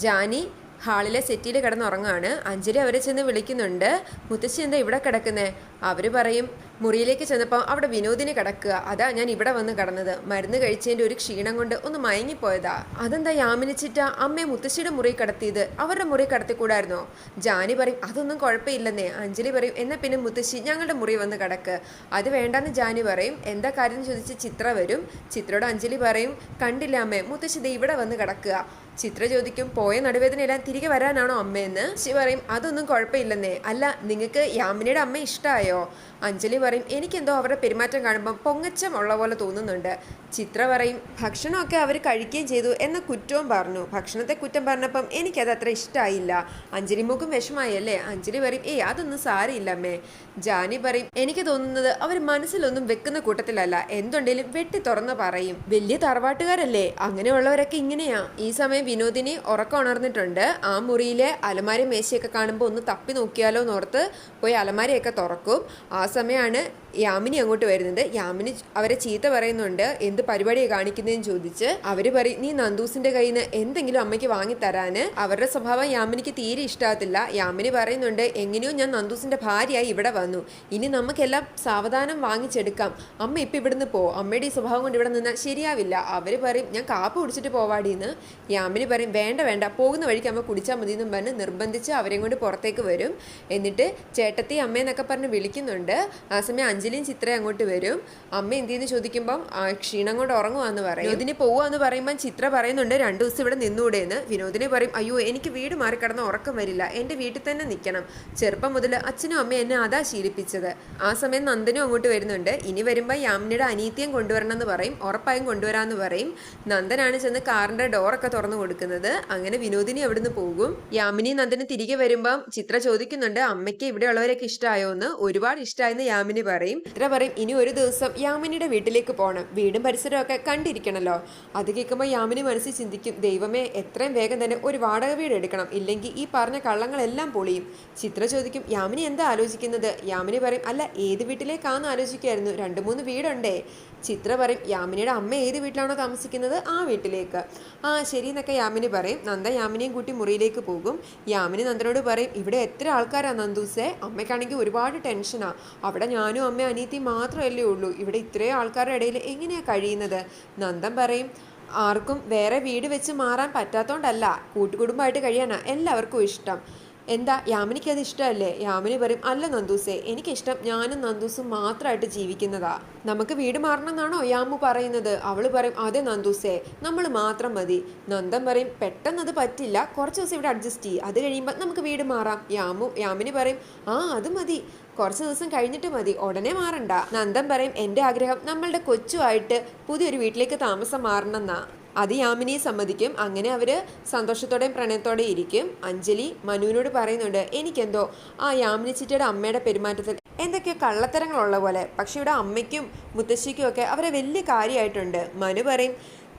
ജാനി ഹാളിലെ സെറ്റിയിൽ കിടന്നുറങ്ങാണ്. അഞ്ജലി അവരെ ചെന്ന് വിളിക്കുന്നുണ്ട്. മുത്തശ്ശി എന്താ ഇവിടെ കിടക്കുന്നേ? അവർ പറയും മുറിയിലേക്ക് ചെന്നപ്പോൾ അവിടെ വിനോദിന് കിടക്കുക. അതാ ഞാൻ ഇവിടെ വന്ന് കിടന്നത്. മരുന്ന് കഴിച്ചതിന്റെ ഒരു ക്ഷീണം കൊണ്ട് ഒന്ന് മയങ്ങിപ്പോയതാ. അതെന്താ യാമിനിച്ചിട്ട അമ്മയെ മുത്തശ്ശിയുടെ മുറി കിടത്തിയത്? അവരുടെ മുറി കടത്തിക്കൂടായിരുന്നോ? ജാനി പറയും അതൊന്നും കുഴപ്പമില്ലെന്നേ. അഞ്ജലി പറയും എന്നാൽ പിന്നെ മുത്തശ്ശി ഞങ്ങളുടെ മുറി വന്ന് കിടക്ക്. അത് വേണ്ടെന്ന് ജാനി പറയും. എന്താ കാര്യം ചോദിച്ച് ചിത്ര വരും. ചിത്രയോട് അഞ്ജലി പറയും കണ്ടില്ല അമ്മേ മുത്തശ്ശി ഇവിടെ വന്ന് കിടക്കുക. ചിത്ര ചോദിക്കും പോയ നടുവേദനയെല്ലാം തിരികെ വരാനാണോ അമ്മയെന്ന്? ശി പറയും അതൊന്നും കുഴപ്പമില്ലെന്നേ. അല്ല നിങ്ങൾക്ക് യാമിനിയുടെ അമ്മ ഇഷ്ടമായോ അഞ്ജലി പറയും എനിക്കെന്തോ അവരുടെ പെരുമാറ്റം കാണുമ്പോൾ പൊങ്ങച്ചമുള്ള പോലെ തോന്നുന്നുണ്ട്. ചിത്ര പറയും ഭക്ഷണമൊക്കെ അവർ കഴിക്കുകയും ചെയ്തു എന്ന കുറ്റവും പറഞ്ഞു. ഭക്ഷണത്തെ കുറ്റം പറഞ്ഞപ്പം എനിക്കത് അത്ര ഇഷ്ടമായില്ല അഞ്ജലി മുഖം വിഷമായി അല്ലേ? അഞ്ജലി പറയും ഏയ് അതൊന്നും സാരമില്ല അമ്മേ. ജാനി പറയും എനിക്ക് തോന്നുന്നത് അവർ മനസ്സിലൊന്നും വെക്കുന്ന കൂട്ടത്തിലല്ല. എന്തുണ്ടെങ്കിലും വെട്ടി തുറന്ന് പറയും. വലിയ തറവാട്ടുകാരല്ലേ? അങ്ങനെയുള്ളവരൊക്കെ ഇങ്ങനെയാ. ഈ സമയം വിനോദിനി ഉറക്കം ഉണർന്നിട്ടുണ്ട്. ആ മുറിയിലെ അലമാരി മേശയൊക്കെ കാണുമ്പോൾ ഒന്ന് തപ്പി നോക്കിയാലോ എന്നോർത്ത് പോയി അലമാരിയൊക്കെ തുറക്കും. ആ സമയമാണ് യാമിനി അങ്ങോട്ട് വരുന്നത്. യാമിനി അവരെ ചീത്ത പറയുന്നുണ്ട്. എന്ത് പരിപാടിയാണ് കാണിക്കുന്നതെന്ന് ചോദിച്ച്. അവർ പറയും നീ നന്ദൂസിന്റെ കയ്യിൽ നിന്ന് എന്തെങ്കിലും അമ്മയ്ക്ക് വാങ്ങി തരാന്? അവരുടെ സ്വഭാവം യാമിനിക്ക് തീരെ ഇഷ്ടാകത്തില്ല. യാമിനി പറയുന്നുണ്ട് എങ്ങനെയോ ഞാൻ നന്ദൂസിന്റെ ഭാര്യയായി ഇവിടെ വന്നു. ഇനി നമുക്കെല്ലാം സാവധാനം വാങ്ങിച്ചെടുക്കാം. അമ്മ ഇപ്പം ഇവിടുന്ന് പോ. അമ്മയുടെ ഈ സ്വഭാവം കൊണ്ട് ഇവിടെ നിന്നാൽ ശരിയാവില്ല. അവർ പറയും ഞാൻ കാപ്പ് കുടിച്ചിട്ട് പോവാടിന്ന്. യാമിനി പറയും വേണ്ട വേണ്ട പോകുന്ന വഴിക്ക് അമ്മ കുടിച്ചാൽ മതി എന്നും പറഞ്ഞ് നിർബന്ധിച്ച് അവരെയും കൊണ്ട് പുറത്തേക്ക് വരും. എന്നിട്ട് ചേട്ടത്തി അമ്മയെന്നൊക്കെ പറഞ്ഞ് വിളിക്കുന്നുണ്ട്. ആ സമയം അഞ്ജലിയും ചിത്രയും അങ്ങോട്ട് വരും. അമ്മ എന്തിന്ന് ചോദിക്കുമ്പം ആ, ക്ഷീണം കൊണ്ട് ഉറങ്ങുവാന്ന് പറയും. വിനോദിന് പോവാന്ന് പറയുമ്പോൾ ചിത്ര പറയുന്നുണ്ട് രണ്ടു ദിവസം ഇവിടെ നിന്നൂടേന്ന്. വിനോദിനെ പറയും അയ്യോ എനിക്ക് വീട് മാറി കിടന്ന ഉറക്കം വരില്ല എന്റെ വീട്ടിൽ തന്നെ നിൽക്കണം. ചെറുപ്പം മുതൽ അച്ഛനും അമ്മയും എന്നെ അതാ ശീലിപ്പിച്ചത്. ആ സമയം നന്ദനും അങ്ങോട്ട് വരുന്നുണ്ട്. ഇനി വരുമ്പോൾ യാമിനിയുടെ അനീത്യം കൊണ്ടുവരണം എന്ന് പറയും ഉറപ്പായും കൊണ്ടുവരാമെന്ന് പറയും. നന്ദനാണ് ചെന്ന് കാറിന്റെ ഡോറൊക്കെ തുറന്നു കൊടുക്കുന്നത്. അങ്ങനെ വിനോദിനി അവിടുന്ന് പോകും. യാമിനി നന്ദന് തിരികെ വരുമ്പം ചിത്ര ചോദിക്കുന്നുണ്ട് അമ്മയ്ക്ക് ഇവിടെയുള്ളവരൊക്കെ ഇഷ്ടമായോ എന്ന് ഒരുപാട് ഇഷ്ടമായെന്ന് യാമിനി പറയും. ചിത്ര പറയും ഇനി ഒരു ദിവസം യാമിനിയുടെ വീട്ടിലേക്ക് പോകണം വീടും പരിസരമൊക്കെ കണ്ടിരിക്കണല്ലോ. അത് കേൾക്കുമ്പോൾ യാമിനി മനസ്സിൽ ചിന്തിക്കും ദൈവമേ എത്രയും വേഗം തന്നെ ഒരു വാടക വീട് എടുക്കണം. ഇല്ലെങ്കിൽ ഈ പറഞ്ഞ കള്ളങ്ങളെല്ലാം പൊളിയും. ചിത്ര ചോദിക്കും യാമിനി എന്താ ആലോചിക്കുന്നത്? യാമിനി പറയും അല്ല ഏത് വീട്ടിലേക്കാന്ന് ആലോചിക്കുമായിരുന്നു രണ്ട് മൂന്ന് വീടുണ്ടേ. ചിത്ര പറയും യാമിനിയുടെ അമ്മ ഏത് വീട്ടിലാണോ താമസിക്കുന്നത്? ആ വീട്ടിലേക്ക്. ആ ശരി എന്നൊക്കെ യാമിനി പറയും. നന്ദ യാമിനിയും കൂട്ടി മുറിയിലേക്ക് പോകും. യാമിനി നന്ദനോട് പറയും ഇവിടെ എത്ര ആൾക്കാരാണ് നന്ദൂസേ? അമ്മയ്ക്കാണെങ്കിൽ ഒരുപാട് ടെൻഷനാണ് അവിടെ ഞാനും അമ്മയും അനിയത്തിയും മാത്രമല്ലേ ഉള്ളൂ. ഇവിടെ ഇത്രയും ആൾക്കാരുടെ ഇടയിൽ എങ്ങനെയാണ് കഴിയുന്നത്? നന്ദൻ പറയും ആർക്കും വേറെ വീട് വെച്ച് മാറാൻ പറ്റാത്തതുകൊണ്ടല്ല കൂട്ടുകുടുംബമായിട്ട് കഴിയാനാണ് എല്ലാവർക്കും ഇഷ്ടം. എന്താ യാമിനിക്ക് അത് ഇഷ്ടമല്ലേ? യാമിനി പറയും അല്ല നന്ദൂസേ എനിക്കിഷ്ടം ഞാനും നന്ദൂസും മാത്രമായിട്ട് ജീവിക്കുന്നതാ. നമുക്ക് വീട് മാറണം എന്നാണോ യാമു പറയുന്നത്. അവൾ പറയും അതെ നന്ദൂസേ നമ്മൾ മാത്രം മതി. നന്ദൻ പറയും പെട്ടെന്ന് അത് പറ്റില്ല കുറച്ച് ദിവസം ഇവിടെ അഡ്ജസ്റ്റ് ചെയ്യും. അത് കഴിയുമ്പോൾ നമുക്ക് വീട് മാറാം. യാമു യാമിനി പറയും ആ അത് മതി. കുറച്ച് ദിവസം കഴിഞ്ഞിട്ട് മതി. ഉടനെ മാറണ്ട. നന്ദൻ പറയും എന്റെ ആഗ്രഹം നമ്മളുടെ കൊച്ചുമായിട്ട് പുതിയൊരു വീട്ടിലേക്ക് താമസം മാറണം എന്നാ. അത് യാമിനിയെ സമ്മതിക്കും. അങ്ങനെ അവർ സന്തോഷത്തോടെയും പ്രണയത്തോടെയും ഇരിക്കും. അഞ്ജലി മനുവിനോട് പറയുന്നുണ്ട് എനിക്കെന്തോ ആ യാമിനി ചിറ്റയുടെ അമ്മയുടെ പെരുമാറ്റത്തിൽ എന്തൊക്കെയോ കള്ളത്തരങ്ങളുള്ള പോലെ. പക്ഷെ ഇവിടെ അമ്മയ്ക്കും മുത്തശ്ശിക്കും ഒക്കെ അവരെ വലിയ കാര്യമായിട്ടുണ്ട്. മനു പറയും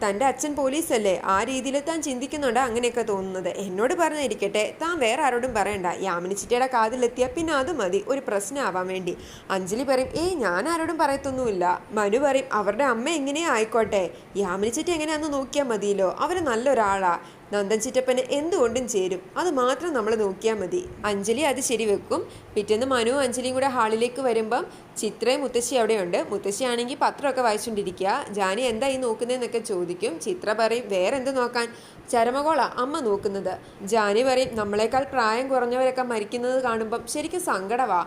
തന്റെ അച്ഛൻ പോലീസല്ലേ? ആ രീതിയിൽ താൻ ചിന്തിക്കുന്നുണ്ട്? അങ്ങനെയൊക്കെ തോന്നുന്നത്. എന്നോട് പറഞ്ഞിരിക്കട്ടെ. താൻ വേറെ ആരോടും പറയണ്ട. യാമിനി ചിറ്റയുടെ കാതിലെത്തിയ പിന്നെ അത് മതി. ഒരു പ്രശ്നമാവാൻ വേണ്ടി. അഞ്ജലി പറയും ഏയ് ഞാൻ ആരോടും പറയത്തൊന്നുമില്ല. മനു പറയും അവരുടെ അമ്മ എങ്ങനെയാ ആയിക്കോട്ടെ? യാമിനി ചിറ്റ എങ്ങനെയാന്ന് നോക്കിയാൽ മതിയല്ലോ. അവർ നല്ലൊരാളാ. നന്ദൻ ചിറ്റപ്പന് എന്തുകൊണ്ടും ചേരും. അത് മാത്രം നമ്മൾ നോക്കിയാൽ മതി. അഞ്ജലി അത് ശരി വെക്കും. പിറ്റേന്ന് മനു അഞ്ജലിയും കൂടെ ഹാളിലേക്ക് വരുമ്പം ചിത്രയും മുത്തശ്ശി അവിടെയുണ്ട്. മുത്തശ്ശിയാണെങ്കിൽ പത്രമൊക്കെ വായിച്ചുകൊണ്ടിരിക്കുക ജാനി എന്താ ഈ നോക്കുന്നതെന്നൊക്കെ ചോദിക്കും. ചിത്ര പറയും വേറെ എന്ത് നോക്കാൻ? ചരമകോള അമ്മ നോക്കുന്നത്. ജാനി പറയും നമ്മളെക്കാൾ പ്രായം കുറഞ്ഞവരൊക്കെ മരിക്കുന്നത് കാണുമ്പം ശരിക്കും സങ്കടവാ.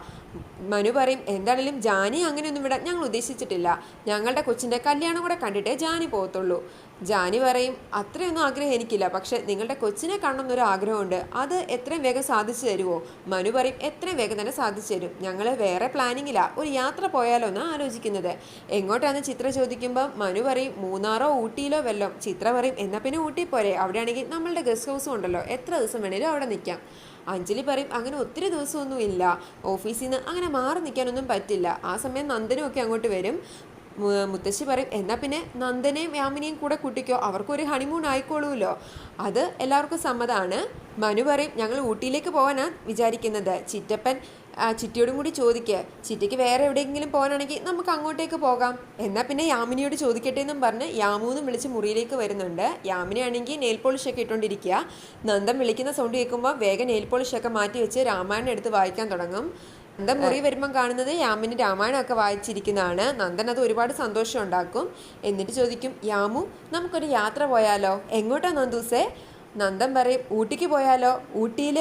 മനു പറയും എന്താണെങ്കിലും ജാനി അങ്ങനെയൊന്നും വിടാൻ ഞങ്ങൾ ഉദ്ദേശിച്ചിട്ടില്ല. ഞങ്ങളുടെ കൊച്ചിന്റെ കല്യാണം കൂടെ കണ്ടിട്ടേ ജാനി പോകത്തുള്ളൂ. ജാനി പറയും അത്രയൊന്നും ആഗ്രഹം എനിക്കില്ല. പക്ഷേ നിങ്ങളുടെ കൊച്ചിനെ കാണണമെന്നൊരു ആഗ്രഹമുണ്ട്. അത് എത്രയും വേഗം സാധിച്ചു തരുമോ മനു പറയും എത്രയും വേഗം തന്നെ സാധിച്ചു തരും. ഞങ്ങൾ വേറെ പ്ലാനിങ്ങിലാണ് ഒരു യാത്ര പോയാലോ എന്നാണ് ആലോചിക്കുന്നത്. എങ്ങോട്ടാന്ന് ചിത്ര ചോദിക്കുമ്പോൾ മനു പറയും മൂന്നാറോ ഊട്ടിയിലോ വല്ലോ. ചിത്ര പറയും എന്നാൽ പിന്നെ ഊട്ടി പോരെ. അവിടെയാണെങ്കിൽ നമ്മളുടെ ഗസ്റ്റ് ഹൗസും ഉണ്ടല്ലോ. എത്ര ദിവസം വേണേലും അവിടെ നിൽക്കാം. അഞ്ജലി പറയും അങ്ങനെ ഒത്തിരി ദിവസമൊന്നും ഇല്ല. ഓഫീസിൽ നിന്ന് അങ്ങനെ മാറി നിൽക്കാനൊന്നും പറ്റില്ല. ആ സമയം നന്ദനും ഒക്കെ അങ്ങോട്ട് വരും. മുത്തശ്ശി പറയും എന്നാൽ പിന്നെ നന്ദനെയും യാമിനിയും കൂടെ കൂട്ടിക്കോ. അവർക്കൊരു ഹണിമൂൺ ആയിക്കോളൂല്ലോ. അത് എല്ലാവർക്കും സമ്മതമാണ് മനു പറയും ഞങ്ങൾ ഊട്ടിയിലേക്ക് പോകാനാണ് വിചാരിക്കുന്നത്. ചിറ്റപ്പൻ ചിറ്റിയോടും കൂടി ചോദിക്കുക. ചിറ്റിക്ക് വേറെ എവിടെയെങ്കിലും പോകാനാണെങ്കിൽ നമുക്ക് അങ്ങോട്ടേക്ക് പോകാം. എന്നാൽ പിന്നെ യാമിനിയോട് ചോദിക്കട്ടെ എന്നും പറഞ്ഞ് യാമൂന്നും വിളിച്ച് മുറിയിലേക്ക് വരുന്നുണ്ട്. യാമിനി ആണെങ്കിൽ നെയിൽ പോളിഷ് ഒക്കെ ഇട്ടുകൊണ്ടിരിക്കുക നന്ദൻ വിളിക്കുന്ന സൗണ്ട് കേൾക്കുമ്പോൾ വേഗം നെയിൽ പോളിഷ് ഒക്കെ മാറ്റി വെച്ച് രാമായണം എടുത്ത് വായിക്കാൻ തുടങ്ങും. നന്ദൻ മുറി വരുമ്പം കാണുന്നത് യാമിനി രാമായണമൊക്കെ വായിച്ചിരിക്കുന്നതാണ്. നന്ദൻ അത് ഒരുപാട് സന്തോഷം ഉണ്ടാക്കും. എന്നിട്ട് ചോദിക്കും യാമു നമുക്കൊരു യാത്ര പോയാലോ? എങ്ങോട്ടാ നന്ദൂസേ? നന്ദൻ പറയും ഊട്ടിക്ക് പോയാലോ? ഊട്ടിയിൽ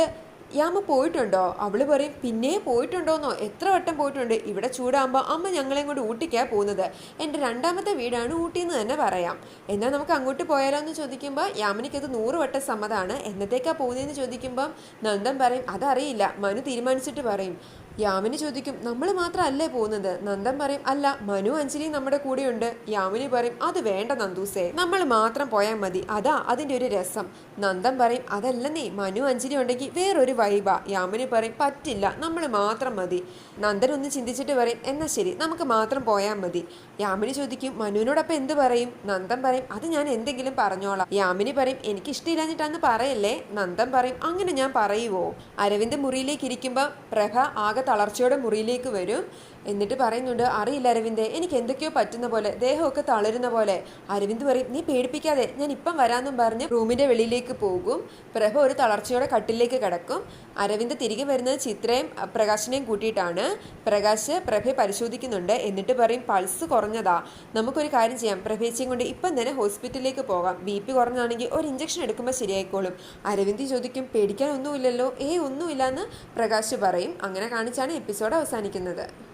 യാമ പോയിട്ടുണ്ടോ? അവൾ പറയും പിന്നെ പോയിട്ടുണ്ടോന്നോ? എത്ര വട്ടം പോയിട്ടുണ്ട്? ഇവിടെ ചൂടാകുമ്പോൾ അമ്മ ഞങ്ങളെയും കൊണ്ട് ഊട്ടിക്കാ പോകുന്നത്. എന്റെ രണ്ടാമത്തെ വീടാണ് ഊട്ടി എന്ന് തന്നെ പറയാം. എന്നാൽ നമുക്ക് അങ്ങോട്ട് പോയാലോ എന്ന് ചോദിക്കുമ്പോൾ യാമിനിക്കത് നൂറ് വട്ടം സമ്മതമാണ് എന്നത്തേക്കാണ് പോകുന്നതെന്ന് ചോദിക്കുമ്പം നന്ദൻ പറയും അതറിയില്ല. മനു തീരുമാനിച്ചിട്ട് പറയും. യാമിനി ചോദിക്കും നമ്മൾ മാത്രമല്ലേ പോകുന്നത്? നന്ദൻ പറയും അല്ല മനു അഞ്ജലി നമ്മുടെ കൂടെയുണ്ട്. യാമിനി പറയും അത് വേണ്ട നന്ദൂസേ നമ്മൾ മാത്രം പോയാൽ മതി അതാ അതിന്റെ ഒരു രസം. നന്ദൻ പറയും അതല്ലെന്നേ മനു അഞ്ജലി ഉണ്ടെങ്കിൽ വേറൊരു വൈബാ യാമിനി പറയും പറ്റില്ല നമ്മൾ മാത്രം മതി. നന്ദൻ ഒന്ന് ചിന്തിച്ചിട്ട് പറയും എന്നാ ശരി നമുക്ക് മാത്രം പോയാൽ മതി. യാമിനി ചോദിക്കും മനുവിനോടൊപ്പം എന്ത് പറയും? നന്ദൻ പറയും അത് ഞാൻ എന്തെങ്കിലും പറഞ്ഞോളാം. യാമിനി പറയും എനിക്ക് ഇഷ്ടമില്ലാഞ്ഞിട്ടാന്ന് പറയല്ലേ? നന്ദൻ പറയും അങ്ങനെ ഞാൻ പറയുവോ? അരവിന്ദ് മുറിയിലേക്ക് ഇരിക്കുമ്പോൾ പ്രഭ ആകെ തളർച്ചയോടെ മുറിയിലേക്ക് വരും. എന്നിട്ട് പറയുന്നുണ്ട് അറിയില്ല അരവിന്ദ് എനിക്ക് എന്തൊക്കെയോ പറ്റുന്ന പോലെ ദേഹമൊക്കെ തളരുന്ന പോലെ. അരവിന്ദ് പറയും നീ പേടിപ്പിക്കാതെ ഞാൻ ഇപ്പം വരാമെന്നും പറഞ്ഞ് റൂമിന്റെ വെളിയിലേക്ക് പോകും. പ്രഭ ഒരു തളർച്ചയോടെ കട്ടിലേക്ക് കിടക്കും. അരവിന്ദ് തിരികെ വരുന്നത് ചിത്രയും പ്രകാശിനെയും കൂട്ടിയിട്ടാണ്. പ്രകാശ് പ്രഭയെ പരിശോധിക്കുന്നുണ്ട്. എന്നിട്ട് പറയും പൾസ് കുറഞ്ഞതാ. നമുക്കൊരു കാര്യം ചെയ്യാം. പ്രഭേച്ചിയും കൊണ്ട് ഇപ്പം തന്നെ ഹോസ്പിറ്റലിലേക്ക് പോകാം. ബി പി കുറഞ്ഞാണെങ്കിൽ ഒരു ഇഞ്ചക്ഷൻ എടുക്കുമ്പോൾ ശരിയായിക്കോളും. അരവിന്ദ് ചോദിക്കും പേടിക്കാൻ ഒന്നുമില്ലല്ലോ ഏ ഒന്നുമില്ല എന്ന് പ്രകാശ് പറയും. അങ്ങനെ കാണിച്ചാണ് എപ്പിസോഡ് അവസാനിക്കുന്നത്.